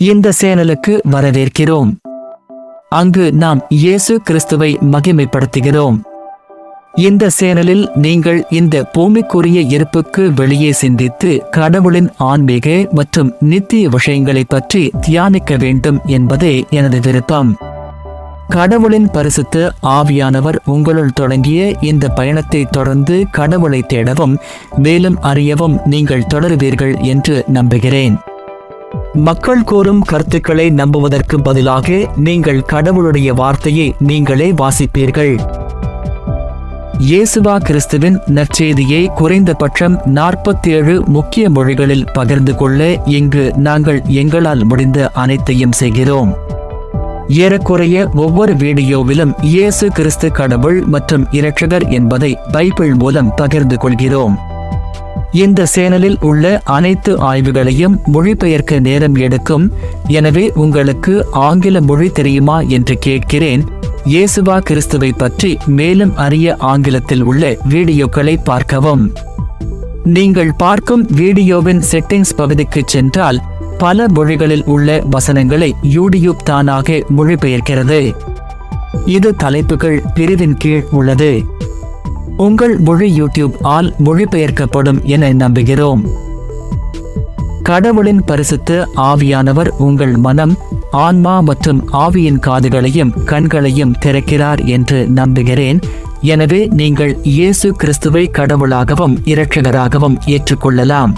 இந்த சேனலுக்கு வரவேற்கிறோம். அங்கு நாம் இயேசு கிறிஸ்துவை மகிமைப்படுத்துகிறோம். இந்த சேனலில் நீங்கள் இந்த பூமிக்குரிய இருப்புக்கு வெளியே சிந்தித்து கடவுளின் ஆன்மீக மற்றும் நித்திய விஷயங்களை பற்றி தியானிக்க வேண்டும் என்பதே எனது விருப்பம். கடவுளின் பரிசுத்த ஆவியானவர் உங்களுள் தொடங்கிய இந்த பயணத்தை தொடர்ந்து கடவுளை தேடவும் மேலும் அறியவும் நீங்கள் தொடருவீர்கள் என்று நம்புகிறேன். மக்கள் கூறும் கருத்துக்களை நம்புவதற்கு பதிலாக நீங்கள் கடவுளுடைய வார்த்தையை நீங்களே வாசிப்பீர்கள். இயேசுவா கிறிஸ்துவின் நற்செய்தியை குறைந்தபட்சம் நாற்பத்தேழு முக்கிய மொழிகளில் பகிர்ந்து கொள்ள இங்கு நாங்கள் எங்களால் முடிந்த அனைத்தையும் செய்கிறோம். ஏறக்குறைய ஒவ்வொரு வீடியோவிலும் இயேசு கிறிஸ்து கடவுள் மற்றும் இரட்சகர் என்பதை பைபிள் மூலம் பகிர்ந்து கொள்கிறோம். இந்த சேனலில் உள்ள அனைத்து ஆய்வுகளையும் மொழிபெயர்க்க நேரம் எடுக்கும். எனவே உங்களுக்கு ஆங்கில மொழி தெரியுமா என்று கேட்கிறேன். இயேசுவா கிறிஸ்துவை பற்றி மேலும் அறிய ஆங்கிலத்தில் உள்ள வீடியோக்களை பார்க்கவும். நீங்கள் பார்க்கும் வீடியோவின் செட்டிங்ஸ் பகுதிக்கு சென்றால் பல மொழிகளில் உள்ள வசனங்களை யூடியூப் தானாக மொழிபெயர்க்கிறது. இது தலைப்புகள் பிரிவின் கீழ் உள்ளது. உங்கள் மொழி யூடியூப் ஆல் மொழிபெயர்க்கப்படும் என நம்புகிறோம். கடவுளின் பரிசுத்த ஆவியானவர் உங்கள் மனம் ஆன்மா மற்றும் ஆவியின் காதுகளையும் கண்களையும் திறக்கிறார் என்று நம்புகிறேன். எனவே நீங்கள் இயேசு கிறிஸ்துவை கடவுளாகவும் இரட்சகராகவும் ஏற்றுக்கொள்ளலாம்.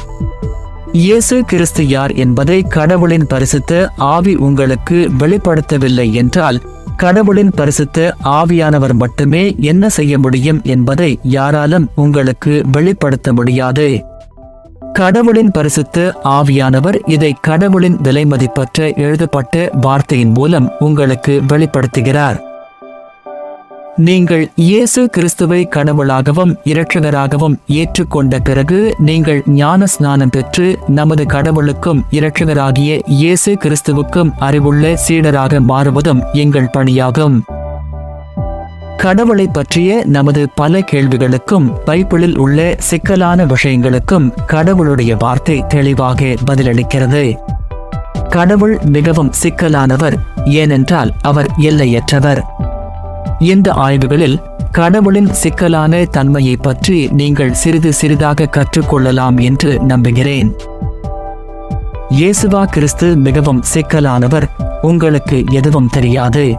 இயேசு கிறிஸ்து யார் என்பதை கடவுளின் பரிசுத்த ஆவி உங்களுக்கு வெளிப்படுத்தவில்லை என்றால் கடவுளின் பரிசுத்த ஆவியானவர் மட்டுமே என்ன செய்ய முடியும் என்பதை யாராலும் உங்களுக்கு வெளிப்படுத்த முடியாது. கடவுளின் பரிசுத்த ஆவியானவர் இதை கடவுளின் விலைமதிப்பற்ற எழுதப்பட்ட வார்த்தையின் மூலம் உங்களுக்கு வெளிப்படுத்துகிறார். நீங்கள் இயேசு கிறிஸ்துவை கடவுளாகவும் இரட்சகராகவும் ஏற்றுக்கொண்ட பிறகு நீங்கள் ஞான ஸ்நானம் பெற்று நமது கடவுளுக்கும் இரட்சகராகிய இயேசு கிறிஸ்துவுக்கும் அறிவுள்ள சீடராக மாறுவதும் எங்கள் பணியாகும். கடவுளை பற்றிய நமது பல கேள்விகளுக்கும் பைபிளில் உள்ள சிக்கலான விஷயங்களுக்கும் கடவுளுடைய வார்த்தை தெளிவாக பதிலளிக்கிறது. கடவுள் மிகவும் சிக்கலானவர் ஏனென்றால் அவர் எல்லையற்றவர். இந்த ஆய்வுகளில் கடவுளின் சிக்கலான தன்மையை பற்றி நீங்கள் சிறிது சிறிதாக கற்றுக்கொள்ளலாம் என்று நம்புகிறேன். இயேசுவா கிறிஸ்து மிகவும் சிக்கலானவர் உங்களுக்கு எதுவும் தெரியாது.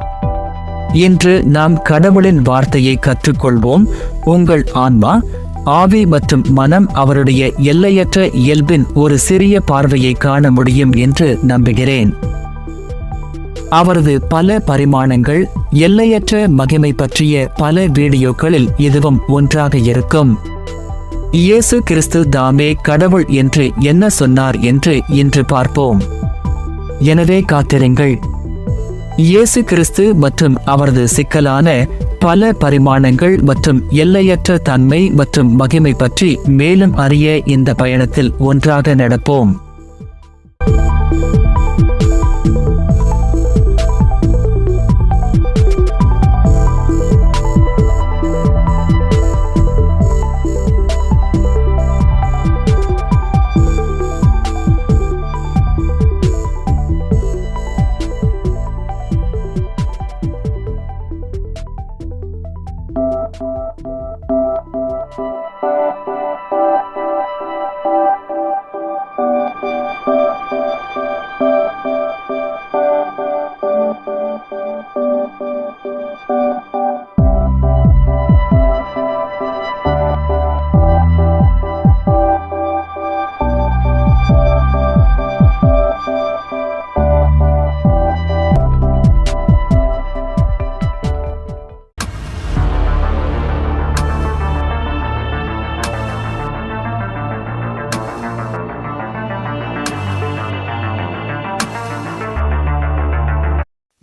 இன்று நாம் கடவுளின் வார்த்தையை கற்றுக்கொள்வோம் உங்கள் ஆன்மா ஆவி மற்றும் மனம் அவருடைய எல்லையற்ற இயல்பின் ஒரு சிறிய பார்வையை காண முடியும் என்று நம்புகிறேன். அவரது பல பரிமாணங்கள் எல்லையற்ற மகிமை பற்றிய பல வீடியோக்களில் இதுவும் ஒன்றாக இருக்கும். இயேசு கிறிஸ்து தாமே கடவுள் என்று என்ன சொன்னார் என்று இன்று பார்ப்போம். எனவே காத்திருங்கள். இயேசு கிறிஸ்து மற்றும் அவரது சிக்கலான பல பரிமாணங்கள் மற்றும் எல்லையற்ற தன்மை மற்றும் மகிமை பற்றி மேலும் அறிய இந்த பயணத்தில் ஒன்றாக நடப்போம்.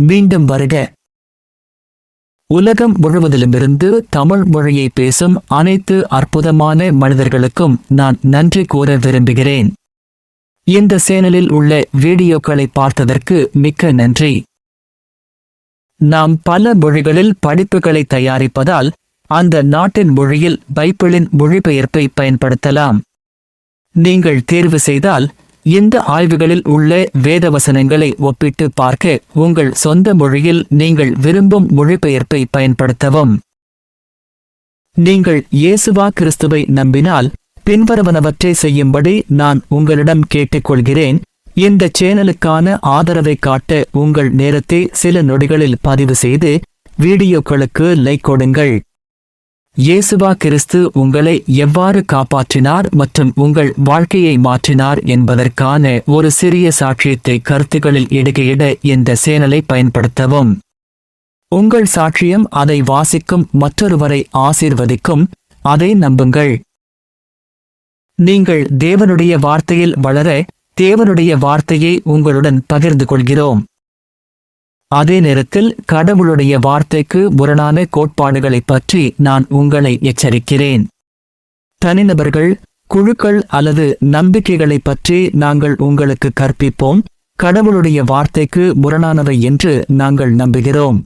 மீண்டும் வருக. உலகம் முழுவதிலுமிருந்து தமிழ் மொழியை பேசும் அனைத்து அற்புதமான மனிதர்களுக்கும் நான் நன்றி கூற விரும்புகிறேன். இந்த சேனலில் உள்ள வீடியோக்களை பார்த்ததற்கு மிக்க நன்றி. நாம் பல மொழிகளில் படிப்புகளை தயாரிப்பதால் அந்த நாட்டின் மொழியில் பைபிளின் மொழிபெயர்ப்பை பயன்படுத்தலாம். நீங்கள் தேர்வு செய்தால் இந்த ஆய்வுகளில் உள்ள வேதவசனங்களை ஒப்பிட்டு பார்க்க உங்கள் சொந்த மொழியில் நீங்கள் விரும்பும் மொழிபெயர்ப்பை பயன்படுத்தவும். நீங்கள் இயேசுவா கிறிஸ்துவை நம்பினால் பின்வருவனவற்றை செய்யும்படி நான் உங்களிடம் கேட்டுக்கொள்கிறேன். இந்த சேனலுக்கான ஆதரவை காட்ட உங்கள் நேரத்தை சில நொடிகளில் பதிவு செய்து வீடியோக்களுக்கு லைக் கொடுங்கள். இயேசுவா கிறிஸ்து உங்களை எவ்வாறு காப்பாற்றினார் மற்றும் உங்கள் வாழ்க்கையை மாற்றினார் என்பதற்கான ஒரு சிறிய சாட்சியத்தை கருத்துகளில் இடுகையிட இந்த சேனலை பயன்படுத்தவும். உங்கள் சாட்சியம் அதை வாசிக்கும் மற்றொருவரை ஆசீர்வதிக்கும். அதை நம்புங்கள். நீங்கள் தேவனுடைய வார்த்தையில் வளர தேவனுடைய வார்த்தையை உங்களுடன் பகிர்ந்து கொள்கிறோம். அதே நேரத்தில் கடவுளுடைய வார்த்தைக்கு முரணான கோட்பாடுகளைப் பற்றி நான் உங்களை எச்சரிக்கிறேன். தனிநபர்கள் குழுக்கள் அல்லது நம்பிக்கைகளைப் பற்றி நாங்கள் உங்களுக்கு கற்பிப்போம். கடவுளுடைய வார்த்தைக்கு முரணானவை என்று நாங்கள் நம்புகிறோம்.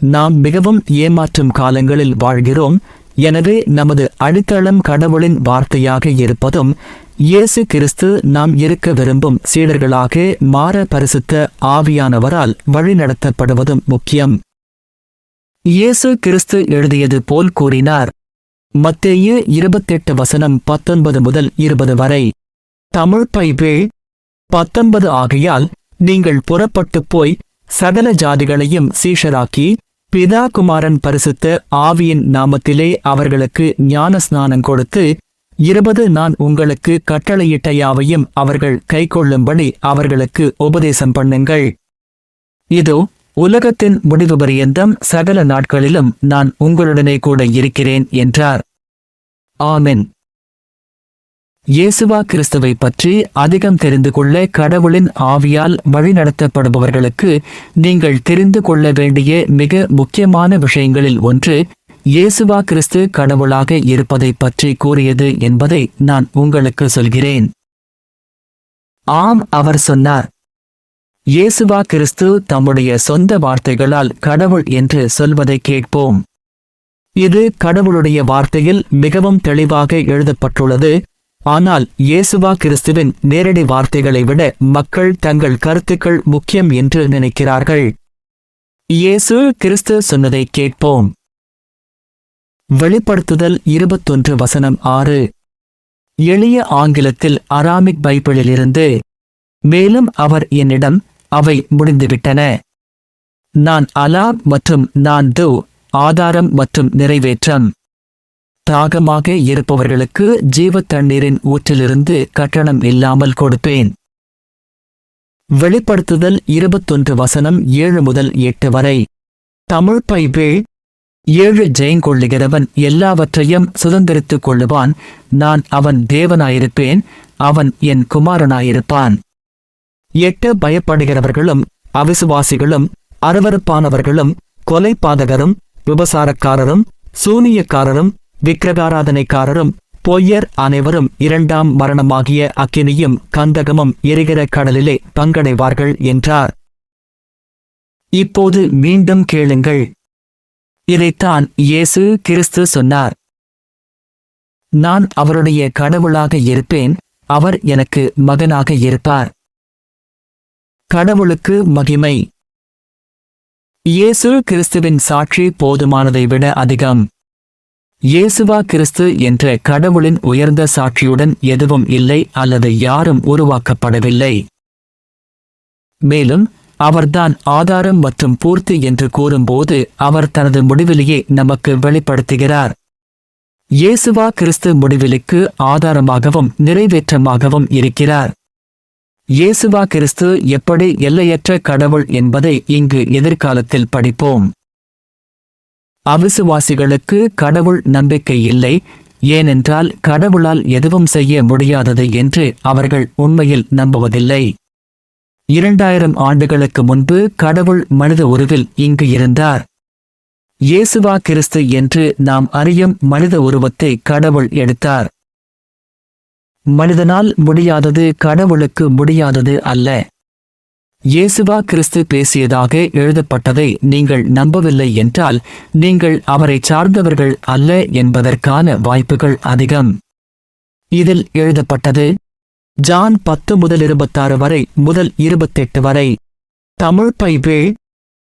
நாம் மிகவும் ஏமாற்றும் காலங்களில் வாழ்கிறோம். எனவே நமது அடித்தளம் கடவுளின் வார்த்தையாக இருப்பதும் இயேசு கிறிஸ்து நாம் இருக்க விரும்பும் சீடர்களாக மாற பரிசுத்த ஆவியானவரால் வழிநடத்தப்படுவதும் முக்கியம். இயேசு கிறிஸ்து எழுதியது போல் கூறினார் மத்தேயு இருபத்தெட்டு வசனம் பத்தொன்பது முதல் இருபது வரை தமிழ் பைபிள் பத்தொன்பது ஆகையால் நீங்கள் புறப்பட்டுப் போய் சகல ஜாதிகளையும் சீஷராக்கி பிதா குமாரன் பரிசுத்த ஆவியின் நாமத்திலே அவர்களுக்கு ஞான ஸ்நானம் கொடுத்து இருபது நான் உங்களுக்கு கட்டளையிட்ட யாவையும் அவர்கள் கைக்கொள்ளும்படி அவர்களுக்கு உபதேசம் பண்ணுங்கள். இதோ உலகத்தின் முடிவு பரியந்தம் சகல நாட்களிலும் நான் உங்களுடனே கூட இருக்கிறேன் என்றார். ஆமென். இயேசுவா கிறிஸ்துவை பற்றி அதிகம் தெரிந்து கொள்ள கடவுளின் ஆவியால் வழிநடத்தப்படுபவர்களுக்கு நீங்கள் தெரிந்து கொள்ள வேண்டிய மிக முக்கியமான விஷயங்களில் ஒன்று இயேசுவா கிறிஸ்து கடவுளாக இருப்பதை பற்றி கூறியது என்பதை நான் உங்களுக்கு சொல்கிறேன். ஆம் அவர் சொன்னார். இயேசுவா கிறிஸ்து தம்முடைய சொந்த வார்த்தைகளால் கடவுள் என்று சொல்வதை கேட்போம். இது கடவுளுடைய வார்த்தையில் மிகவும் தெளிவாக எழுதப்பட்டுள்ளது. ஆனால் இயேசுவா கிறிஸ்துவின் நேரடி வார்த்தைகளை விட மக்கள் தங்கள் கருத்துக்கள் முக்கியம் என்று நினைக்கிறார்கள். இயேசு கிறிஸ்து சொன்னதை கேட்போம். வெளிப்படுத்துதல் இருபத்தொன்று வசனம் ஆறு. எளிய ஆங்கிலத்தில் அராமிக் பைபிளிலிருந்து மேலும் அவர் என்னிடம் அவை முடிந்துவிட்டன. நான் அலா மற்றும் நான் து ஆதாரம் மற்றும் நிறைவேற்றம். தாகமாக இருப்பவர்களுக்கு ஜீவ தண்ணீரின் ஊற்றிலிருந்து கட்டணம் இல்லாமல் கொடுப்பேன். வெளிப்படுத்துதல் இருபத்தொன்று வசனம் ஏழு முதல் எட்டு வரை. தமிழ் பைபிள் ஏழு ஜெயங்கொள்ளுகிறவன் எல்லாவற்றையும் சுதந்திரித்துக் கொள்ளுவான். நான் அவன் தேவனாயிருப்பேன் அவன் என் குமாரனாயிருப்பான். எட்டு பயப்படுகிறவர்களும் அவிசுவாசிகளும் அருவருப்பானவர்களும் கொலைபாதகரும் விபசாரக்காரரும் சூனியக்காரரும் விக்கிரகாராதனைக்காரரும் பொய்யர் அனைவரும் இரண்டாம் மரணமாகிய அக்கினியும் கந்தகமும் எரிகிற கடலிலே பங்கடைவார்கள் என்றார். இப்போது மீண்டும் கேளுங்கள். இதைத்தான் இயேசு கிறிஸ்து சொன்னார். நான் அவருடைய கடவுளாக இருப்பேன் அவர் எனக்கு மகனாக இருப்பார். கடவுளுக்கு மகிமை. இயேசு கிறிஸ்துவின் சாட்சி போதுமானதை விட அதிகம். இயேசுவா கிறிஸ்து என்ற கடவுளின் உயர்ந்த சாட்சியுடன் எதுவும் இல்லை அல்லது யாரும் உருவாக்கப்படவில்லை. மேலும் அவர்தான் ஆதாரம் மற்றும் பூர்த்தி என்று கூறும்போது அவர் தனது முடிவிலேயே நமக்கு வெளிப்படுத்துகிறார். இயேசுவா கிறிஸ்து முடிவிலுக்கு ஆதாரமாகவும் நிறைவேற்றமாகவும் இருக்கிறார். இயேசுவா கிறிஸ்து எப்படி எல்லையற்ற கடவுள் என்பதை இங்கு எதிர்காலத்தில் படிப்போம். அவிசுவாசிகளுக்கு கடவுள் நம்பிக்கை இல்லை. ஏனென்றால் கடவுளால் எதுவும் செய்ய முடியாதது என்று அவர்கள் உண்மையில் நம்புவதில்லை. இரண்டாயிரம் ஆண்டுகளுக்கு முன்பு கடவுள் மனித உருவில் இங்கு இருந்தார். இயேசுவா கிறிஸ்து என்று நாம் அறியும் மனித உருவத்தை கடவுள் எடுத்தார். மனிதனால் முடியாதது கடவுளுக்கு முடியாதது அல்ல. இயேசுவா கிறிஸ்து பேசியதாக எழுதப்பட்டதை நீங்கள் நம்பவில்லை என்றால் நீங்கள் அவரை சார்ந்தவர்கள் அல்ல என்பதற்கான வாய்ப்புகள் அதிகம். இதில் எழுதப்பட்டது ஜான் பத்து முதல் இருபத்தாறு வரை முதல் இருபத்தெட்டு வரை தமிழ் பைபிள்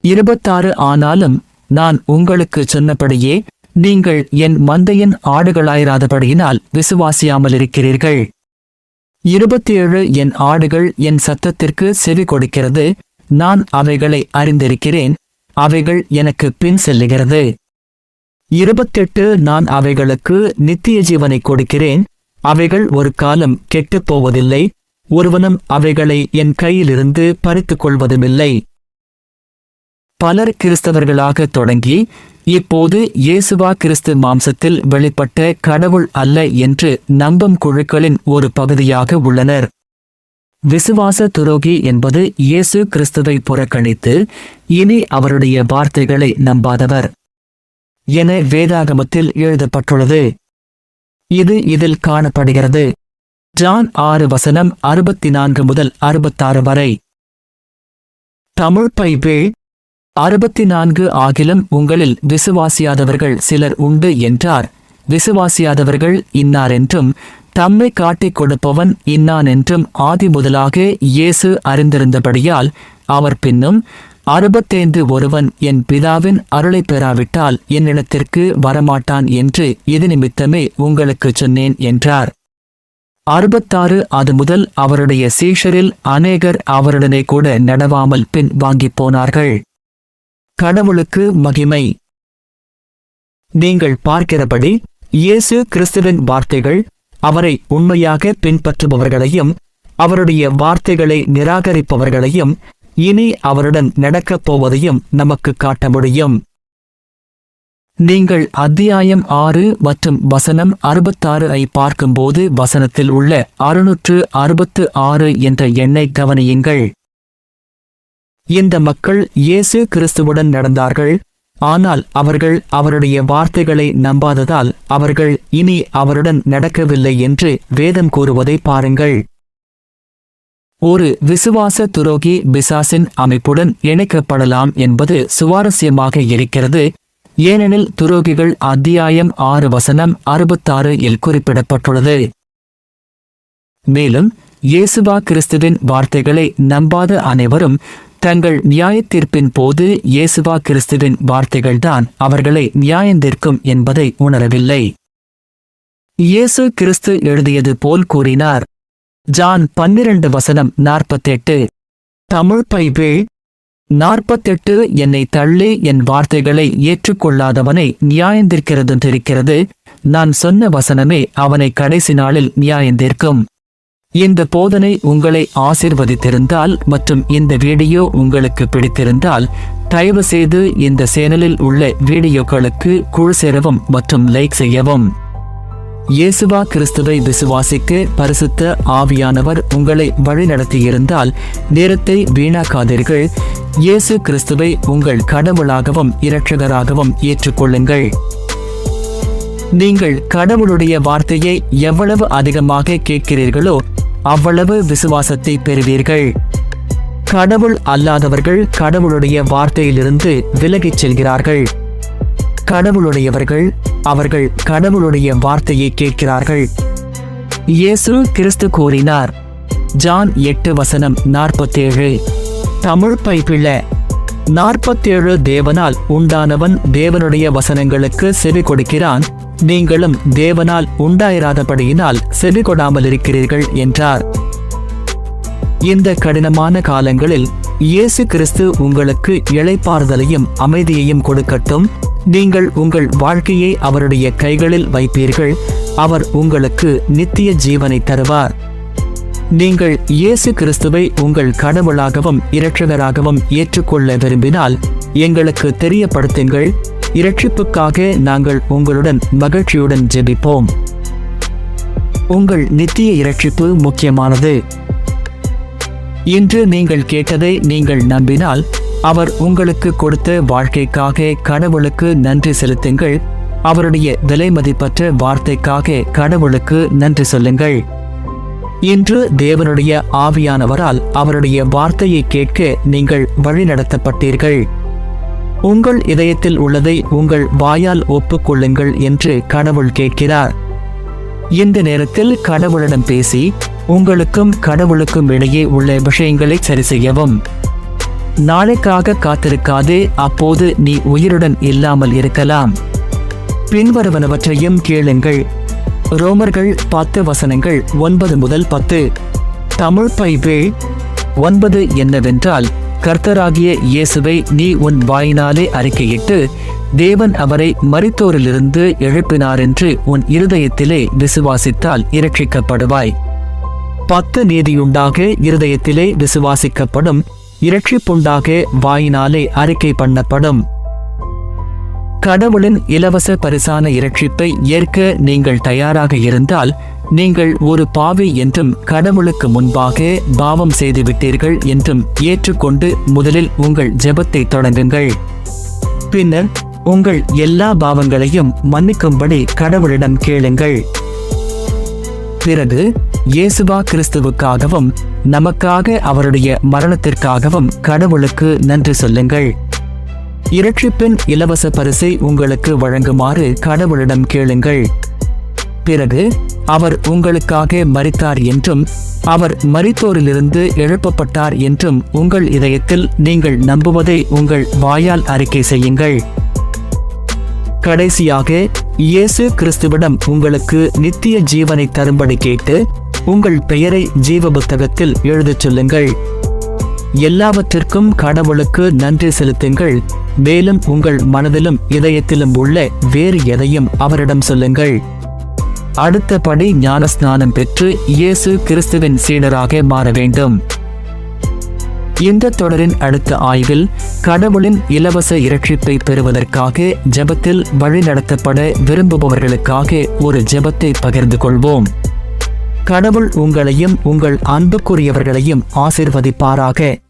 இருபத்தாறு ஆனாலும் நான் உங்களுக்கு சொன்னபடியே நீங்கள் என் மந்தையின் ஆடுகளாயிராதபடியினால் விசுவாசியாமல் இருக்கிறீர்கள் இருபத்தேழு என் ஆடுகள் என் சத்தத்திற்கு செவி கொடுக்கிறது. நான் அவைகளை அறிந்திருக்கிறேன். அவைகள் எனக்கு பின் செல்லுகிறது. இருபத்தெட்டு நான் அவைகளுக்கு நித்திய ஜீவனை கொடுக்கிறேன். அவைகள் ஒரு காலம் கெட்டுப் போவதில்லை. ஒருவனும் அவைகளை என் கையிலிருந்து பறித்துக் கொள்வதுமில்லை. பலர் கிறிஸ்தவர்களாக தொடங்கி இப்போது இயேசுவா கிறிஸ்து மாம்சத்தில் வெளிப்பட்ட கடவுள் அல்ல என்று நம்பும் குழுக்களின் ஒரு பகுதியாக உள்ளனர். விசுவாச துரோகி என்பது இயேசு கிறிஸ்துவை புறக்கணித்து இனி அவருடைய வார்த்தைகளை நம்பாதவர். என வேதாகமத்தில் எழுதப்பட்டுள்ளது. இது இதில் காணப்படுகிறது. ஜான் ஆறு வசனம் அறுபத்தி நான்கு முதல் அறுபத்தாறு வரை. தமிழ் பைபிள் அறுபத்தி நான்கு ஆகிலும் உங்களில் விசுவாசியாதவர்கள் சிலர் உண்டு என்றார். விசுவாசியாதவர்கள் இன்னார் என்றும் தம்மை காட்டிக் கொடுப்பவன் இன்னான் என்றும் ஆதி முதலாக இயேசு அறிந்திருந்தபடியால் அவர் பின்னும் அறுபத்தைந்து ஒருவன் என் பிதாவின் அருளை பெறாவிட்டால் என்னிடத்திற்கு வரமாட்டான் என்று இது நிமித்தமே உங்களுக்குச் சொன்னேன் என்றார். அறுபத்தாறு அது முதல் அவருடைய சீஷரில் அநேகர் அவருடனே கூட நடவாமல் பின் வாங்கிப் போனார்கள். கடவுளுக்கு மகிமை. நீங்கள் பார்க்கிறபடி இயேசு கிறிஸ்துவின் வார்த்தைகள் அவரை உண்மையாக பின்பற்றுபவர்களையும் அவருடைய வார்த்தைகளை நிராகரிப்பவர்களையும் இனி அவருடன் நடக்கப் போவதையும் நமக்கு காட்ட முடியும். நீங்கள் அத்தியாயம் ஆறு மற்றும் வசனம் அறுபத்தாறு ஐ பார்க்கும்போது வசனத்தில் உள்ள அறுநூற்று அறுபத்து ஆறு என்ற எண்ணை கவனியுங்கள். இந்த மக்கள் இயேசு கிறிஸ்துவுடன் நடந்தார்கள். ஆனால் அவர்கள் அவருடைய வார்த்தைகளை நம்பாததால் அவர்கள் இனி அவருடன் நடக்கவில்லை என்று வேதம் கூறுவதை பாருங்கள். ஒரு விசுவாச துரோகி பிசாசின் அமைப்புடன் இணைக்கப்படலாம் என்பது சுவாரஸ்யமாக இருக்கிறது. ஏனெனில் துரோகிகள் அத்தியாயம் ஆறு வசனம் அறுபத்தாறு இல் குறிப்பிடப்பட்டுள்ளது. மேலும் இயேசுவா கிறிஸ்துவின் வார்த்தைகளை நம்பாத அனைவரும் தங்கள் நியாயத்தீர்ப்பின் போது இயேசுவா கிறிஸ்துவின் வார்த்தைகள்தான் அவர்களை நியாயந்திருக்கும் என்பதை உணரவில்லை. இயேசு கிறிஸ்து எழுதியது போல் கூறினார். ஜான் பன்னிரண்டு வசனம் நாற்பத்தெட்டு. தமிழ் பைபிள் நாற்பத்தெட்டு என்னை தள்ளி என் வார்த்தைகளை ஏற்றுக்கொள்ளாதவனை நியாயந்திருக்கிறது நான் சொன்ன வசனமே அவனை கடைசி நாளில் நியாயந்திருக்கும். இந்த போதனை உங்களை ஆசிர்வதித்திருந்தால் மற்றும் இந்த வீடியோ உங்களுக்கு பிடித்திருந்தால் தயவு செய்து இந்த சேனலில் உள்ள வீடியோக்களுக்கு குழு சேரவும் மற்றும் லைக் செய்யவும். இயேசுவா கிறிஸ்துவை விசுவாசிக்க பரிசுத்த ஆவியானவர் உங்களை வழிநடத்தியிருந்தால் நேரத்தை வீணாக்காதீர்கள். இயேசு கிறிஸ்துவை உங்கள் கடவுளாகவும் இரட்சகராகவும் ஏற்றுக்கொள்ளுங்கள். நீங்கள் கடவுளுடைய வார்த்தையை எவ்வளவு அதிகமாக கேட்கிறீர்களோ அவ்வளவு விசுவாசத்தை பெறுவீர்கள். கடவுள் அல்லாதவர்கள் கடவுளுடைய வார்த்தையிலிருந்து விலகிச் செல்கிறார்கள். கடவுளுடையவர்கள் அவர்கள் கடவுளுடைய வார்த்தையை கேட்கிறார்கள். இயேசு கிறிஸ்து கூறினார். ஜான் எட்டு வசனம் நாற்பத்தேழு. தமிழ் பைப்பிள்ள நாற்பத்தேழு தேவனால் உண்டானவன் தேவனுடைய வசனங்களுக்கு செவி கொடுக்கிறான். நீங்களும் தேவனால் உண்டாயிராதபடியினால் செவி கொடாமல் இருக்கிறீர்கள் என்றார். இந்த கடினமான காலங்களில் இயேசு கிறிஸ்து உங்களுக்கு இழைப்பாறுதலையும் அமைதியையும் கொடுக்கட்டும். நீங்கள் உங்கள் வாழ்க்கையை அவருடைய கைகளில் வைப்பீர்கள். அவர் உங்களுக்கு நித்திய ஜீவனை தருவார். நீங்கள் இயேசு கிறிஸ்துவை உங்கள் கடவுளாகவும் இரட்சகராகவும் ஏற்றுக்கொள்ள விரும்பினால் எங்களுக்கு தெரியப்படுத்துங்கள். இரட்சிப்புக்காக நாங்கள் உங்களுடன் மகிழ்ச்சியுடன் ஜெபிப்போம். உங்கள் நித்திய இரட்சிப்பு முக்கியமானது. இன்று நீங்கள் கேட்டதை நீங்கள் நம்பினால் அவர் உங்களுக்கு கொடுத்த வாழ்க்கைக்காக கடவுளுக்கு நன்றி செலுத்துங்கள். அவருடைய விலை மதிப்பற்ற வார்த்தைக்காக கடவுளுக்கு நன்றி சொல்லுங்கள். இன்று தேவனுடைய ஆவியானவரால் அவருடைய வார்த்தையை கேட்க நீங்கள் வழிநடத்தப்பட்டீர்கள். உங்கள் இதயத்தில் உள்ளதை உங்கள் வாயால் ஒப்புக்கொள்ளுங்கள் என்று கடவுள் கேட்கிறார். இந்த நேரத்தில் கடவுளிடம் பேசி உங்களுக்கும் கடவுளுக்கும் இடையே உள்ள விஷயங்களை சரி செய்யவும் நாளைக்காக காத்திருக்காதே அப்போது நீ உயிருடன் இல்லாமல் இருக்கலாம். பின்வருவனவற்றையும் கேளுங்கள். ரோமர்கள் பத்து வசனங்கள் ஒன்பது முதல் பத்து. தமிழ் பைபிள் ஒன்பது என்னவென்றால் கர்த்தராகிய இயேசுவை நீ உன் வாயினாலே அறிக்கையிட்டு தேவன் அவரை மறித்தோரிலிருந்து எழுப்பினார் என்று உன் இருதயத்திலே விசுவாசித்தால் இரட்சிக்கப்படுவாய். பத்து நீதியுண்டாக இருதயத்திலே விசுவாசிக்கப்படும் இரட்சிப்புண்டாக வாயினாலே அறிக்கை பண்ணப்படும். கடவுளின் இலவச பரிசான இரட்சிப்பை ஏற்க நீங்கள் தயாராக இருந்தால் நீங்கள் ஒரு பாவி என்றும் கடவுளுக்கு முன்பாக பாவம் செய்துவிட்டீர்கள் என்றும் ஏற்றுக்கொண்டு முதலில் உங்கள் ஜெபத்தை தொடங்குங்கள். பின்னர் உங்கள் எல்லா பாவங்களையும் மன்னிக்கும்படி கடவுளிடம் கேளுங்கள். பிறகு இயேசுவா கிறிஸ்துவுக்காகவும் நமக்காக அவருடைய மரணத்திற்காகவும் கடவுளுக்கு நன்றி சொல்லுங்கள். இரட்சிப்பின் இலவச பரிசை உங்களுக்கு வழங்குமாறு கடவுளிடம் கேளுங்கள். பிறகு அவர் உங்களுக்காக மறித்தார் என்றும் அவர் மறித்தோரிலிருந்து எழுப்பப்பட்டார் என்றும் உங்கள் இதயத்தில் நீங்கள் நம்புவதை உங்கள் வாயால் அறிக்கை செய்யுங்கள். கடைசியாக இயேசு கிறிஸ்துவிடம் உங்களுக்கு நித்திய ஜீவனை தரும்படி கேட்டு உங்கள் பெயரை ஜீவ புத்தகத்தில் எழுதச் சொல்லுங்கள். எல்லாவற்றிற்கும் கடவுளுக்கு நன்றி செலுத்துங்கள். மேலும் உங்கள் மனதிலும் இதயத்திலும் உள்ள வேறு எதையும் அவரிடம் சொல்லுங்கள். அடுத்தபடி ஞானஸ்நானம் பெற்று இயேசு கிறிஸ்துவின் சீடராக மாற வேண்டும். இந்த தொடரின் அடுத்த ஆய்வில் கடவுளின் இலவச இரட்சிப்பை பெறுவதற்காக ஜெபத்தில் வழிநடத்தப்பட விரும்புபவர்களுக்காக ஒரு ஜெபத்தை பகிர்ந்து கொள்வோம். கடவுள் உங்களையும் உங்கள் அன்புக்குரியவர்களையும் ஆசிர்வதிப்பாராக.